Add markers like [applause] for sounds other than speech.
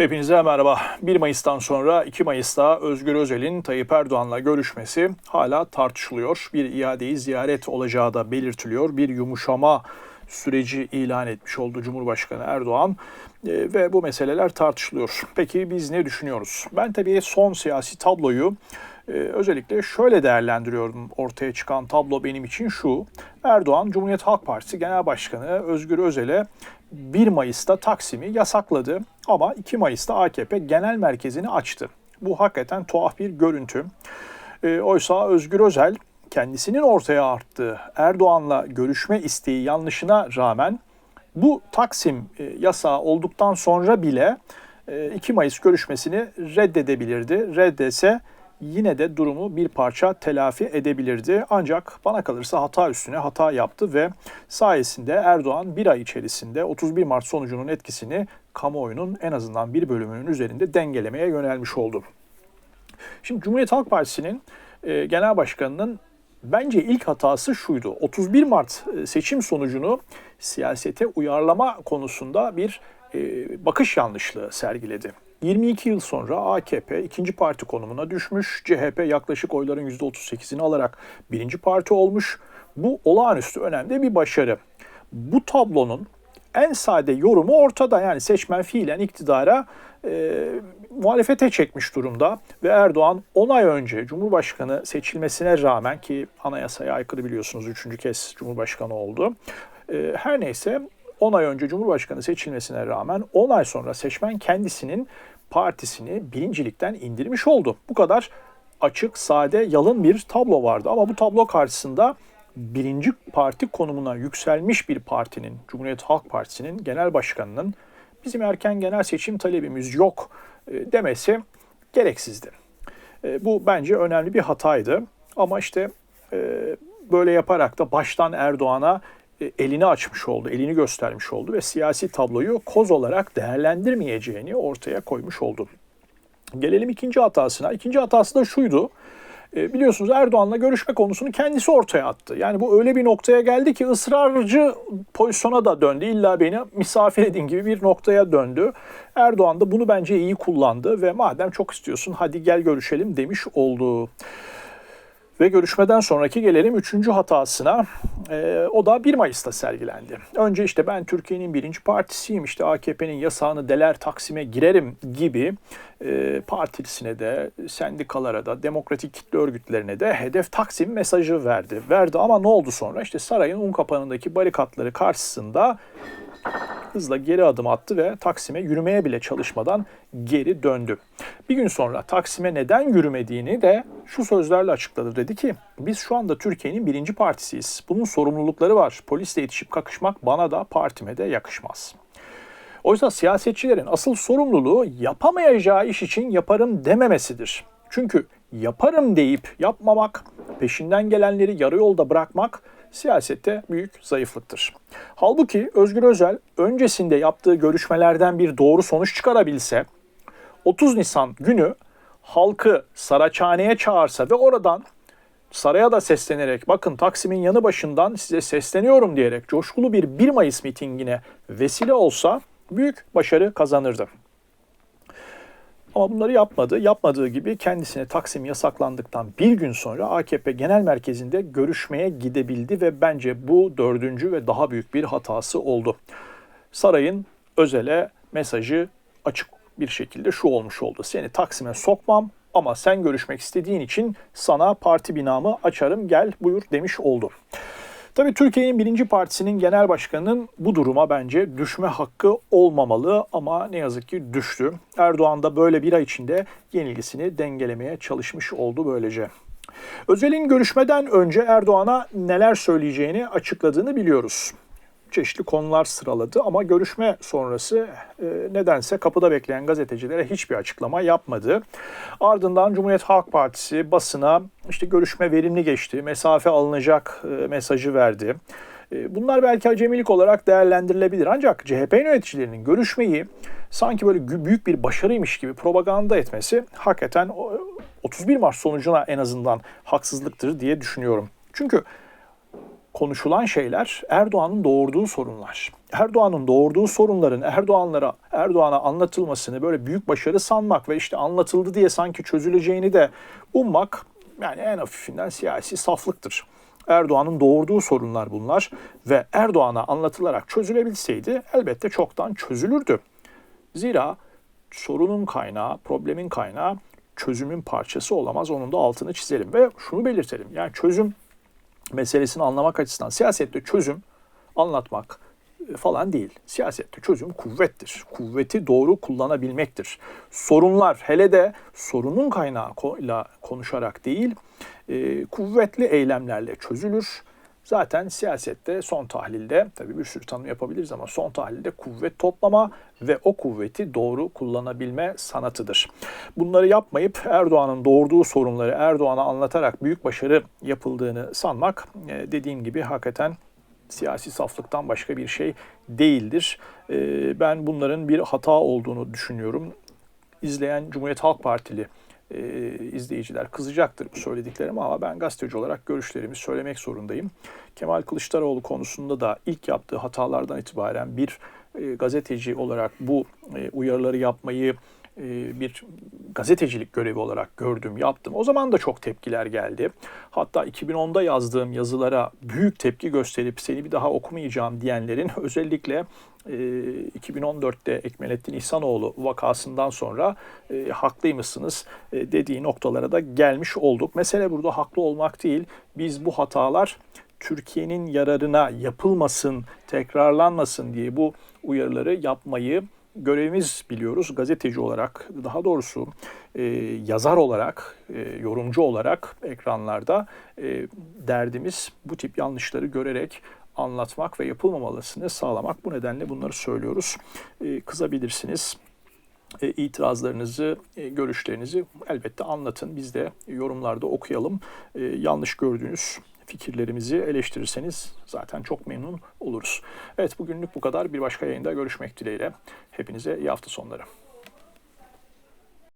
Hepinize merhaba. 1 Mayıs'tan sonra 2 Mayıs'ta Özgür Özel'in Tayyip Erdoğan'la görüşmesi hala tartışılıyor. Bir iadeyi ziyaret olacağı da belirtiliyor. Bir yumuşama süreci ilan etmiş oldu Cumhurbaşkanı Erdoğan E, ve bu meseleler tartışılıyor. Peki biz ne düşünüyoruz? Ben tabii son siyasi tabloyu e, özellikle şöyle değerlendiriyorum. Ortaya çıkan tablo benim için şu. Erdoğan Cumhuriyet Halk Partisi Genel Başkanı Özgür Özel'e 1 Mayıs'ta Taksim'i yasakladı ama 2 Mayıs'ta AKP genel merkezini açtı. Bu hakikaten tuhaf bir görüntü. E, oysa Özgür Özel kendisinin ortaya attığı Erdoğan'la görüşme isteği yanlışına rağmen bu Taksim e, yasağı olduktan sonra bile e, 2 Mayıs görüşmesini reddedebilirdi. Reddese yine de durumu bir parça telafi edebilirdi. Ancak bana kalırsa hata üstüne hata yaptı ve sayesinde Erdoğan bir ay içerisinde 31 Mart sonucunun etkisini kamuoyunun en azından bir bölümünün üzerinde dengelemeye yönelmiş oldu. Şimdi Cumhuriyet Halk Partisi'nin e, genel başkanının bence ilk hatası şuydu. 31 Mart e, seçim sonucunu siyasete uyarlama konusunda bir e, bakış yanlışlığı sergiledi. 22 yıl sonra AKP ikinci parti konumuna düşmüş. CHP yaklaşık oyların %38'ini alarak birinci parti olmuş. Bu olağanüstü önemli bir başarı. Bu tablonun en sade yorumu ortada. Yani seçmen fiilen iktidara e, muhalefete çekmiş durumda. Ve Erdoğan 10 ay önce Cumhurbaşkanı seçilmesine rağmen ki anayasaya aykırı biliyorsunuz 3. kez Cumhurbaşkanı oldu. E, her neyse 10 ay önce Cumhurbaşkanı seçilmesine rağmen 10 ay sonra seçmen kendisinin partisini birincilikten indirmiş oldu. Bu kadar açık, sade, yalın bir tablo vardı. Ama bu tablo karşısında birinci parti konumuna yükselmiş bir partinin, Cumhuriyet Halk Partisi'nin genel başkanının bizim erken genel seçim talebimiz yok e, demesi gereksizdi. E, bu bence önemli bir hataydı. Ama işte e, böyle yaparak da baştan Erdoğan'a elini açmış oldu, elini göstermiş oldu ve siyasi tabloyu koz olarak değerlendirmeyeceğini ortaya koymuş oldu. Gelelim ikinci hatasına. İkinci hatası da şuydu. Biliyorsunuz Erdoğan'la görüşme konusunu kendisi ortaya attı. Yani bu öyle bir noktaya geldi ki ısrarcı pozisyona da döndü. İlla beni misafir edin gibi bir noktaya döndü. Erdoğan da bunu bence iyi kullandı ve madem çok istiyorsun hadi gel görüşelim demiş oldu. Ve görüşmeden sonraki gelelim üçüncü hatasına. E, o da 1 Mayıs'ta sergilendi. Önce işte ben Türkiye'nin birinci partisiyim, işte AKP'nin yasağını deler Taksim'e girerim gibi e, partisine de, sendikalara da, demokratik kitle örgütlerine de hedef Taksim mesajı verdi. Verdi ama ne oldu sonra? İşte sarayın un kapanındaki barikatları karşısında hızla geri adım attı ve Taksim'e yürümeye bile çalışmadan geri döndü. Bir gün sonra Taksim'e neden yürümediğini de şu sözlerle açıkladı. Dedi ki biz şu anda Türkiye'nin birinci partisiyiz. Bunun sorumlulukları var. Polisle yetişip kakışmak bana da partime de yakışmaz. Oysa siyasetçilerin asıl sorumluluğu yapamayacağı iş için yaparım dememesidir. Çünkü yaparım deyip yapmamak, peşinden gelenleri yarı yolda bırakmak siyasette büyük zayıflıktır. Halbuki Özgür Özel öncesinde yaptığı görüşmelerden bir doğru sonuç çıkarabilse 30 Nisan günü halkı Saraçhane'ye çağırsa ve oradan saraya da seslenerek bakın Taksim'in yanı başından size sesleniyorum diyerek coşkulu bir 1 Mayıs mitingine vesile olsa büyük başarı kazanırdı. Ama bunları yapmadı. Yapmadığı gibi kendisine Taksim yasaklandıktan bir gün sonra AKP Genel Merkezi'nde görüşmeye gidebildi ve bence bu dördüncü ve daha büyük bir hatası oldu. Sarayın Özel'e mesajı açık bir şekilde şu olmuş oldu. Seni Taksim'e sokmam ama sen görüşmek istediğin için sana parti binamı açarım gel buyur demiş oldu. Tabii Türkiye'nin birinci partisinin genel başkanının bu duruma bence düşme hakkı olmamalı ama ne yazık ki düştü. Erdoğan da böyle bir ay içinde yenilgisini dengelemeye çalışmış oldu böylece. Özel'in görüşmeden önce Erdoğan'a neler söyleyeceğini açıkladığını biliyoruz çeşitli konular sıraladı ama görüşme sonrası e, nedense kapıda bekleyen gazetecilere hiçbir açıklama yapmadı. Ardından Cumhuriyet Halk Partisi basına işte görüşme verimli geçti, mesafe alınacak e, mesajı verdi. E, bunlar belki acemilik olarak değerlendirilebilir ancak CHP yöneticilerinin görüşmeyi sanki böyle büyük bir başarıymış gibi propaganda etmesi hakikaten 31 Mart sonucuna en azından haksızlıktır diye düşünüyorum. Çünkü konuşulan şeyler Erdoğan'ın doğurduğu sorunlar. Erdoğan'ın doğurduğu sorunların Erdoğan'lara Erdoğan'a anlatılmasını böyle büyük başarı sanmak ve işte anlatıldı diye sanki çözüleceğini de ummak yani en hafifinden siyasi saflıktır. Erdoğan'ın doğurduğu sorunlar bunlar ve Erdoğan'a anlatılarak çözülebilseydi elbette çoktan çözülürdü. Zira sorunun kaynağı, problemin kaynağı çözümün parçası olamaz. Onun da altını çizelim ve şunu belirtelim. Yani çözüm meselesini anlamak açısından siyasette çözüm anlatmak e, falan değil. Siyasette çözüm kuvvettir. Kuvveti doğru kullanabilmektir. Sorunlar hele de sorunun kaynağıyla konuşarak değil, e, kuvvetli eylemlerle çözülür. Zaten siyasette son tahlilde, tabii bir sürü tanım yapabiliriz ama son tahlilde kuvvet toplama ve o kuvveti doğru kullanabilme sanatıdır. Bunları yapmayıp Erdoğan'ın doğurduğu sorunları Erdoğan'a anlatarak büyük başarı yapıldığını sanmak e, dediğim gibi hakikaten siyasi saflıktan başka bir şey değildir. E, Ben bunların bir hata olduğunu düşünüyorum. İzleyen Cumhuriyet Halk Partili e, izleyiciler kızacaktır bu söylediklerim ama ben gazeteci olarak görüşlerimi söylemek zorundayım. Kemal Kılıçdaroğlu konusunda da ilk yaptığı hatalardan itibaren bir e, gazeteci olarak bu e, uyarıları yapmayı e, bir gazetecilik görevi olarak gördüm, yaptım. O zaman da çok tepkiler geldi. Hatta 2010'da yazdığım yazılara büyük tepki gösterip seni bir daha okumayacağım diyenlerin [laughs] özellikle e, 2014'te Ekmelettin İhsanoğlu vakasından sonra e, haklıymışsınız e, dediği noktalara da gelmiş olduk. Mesele burada haklı olmak değil. Biz bu hatalar Türkiye'nin yararına yapılmasın, tekrarlanmasın diye bu uyarıları yapmayı görevimiz biliyoruz gazeteci olarak daha doğrusu e, yazar olarak e, yorumcu olarak ekranlarda e, derdimiz bu tip yanlışları görerek anlatmak ve yapılmamalısını sağlamak. Bu nedenle bunları söylüyoruz. E, kızabilirsiniz. E, itirazlarınızı, e, görüşlerinizi elbette anlatın. Biz de yorumlarda okuyalım. E, yanlış gördüğünüz fikirlerimizi eleştirirseniz zaten çok memnun oluruz. Evet bugünlük bu kadar. Bir başka yayında görüşmek dileğiyle. Hepinize iyi hafta sonları.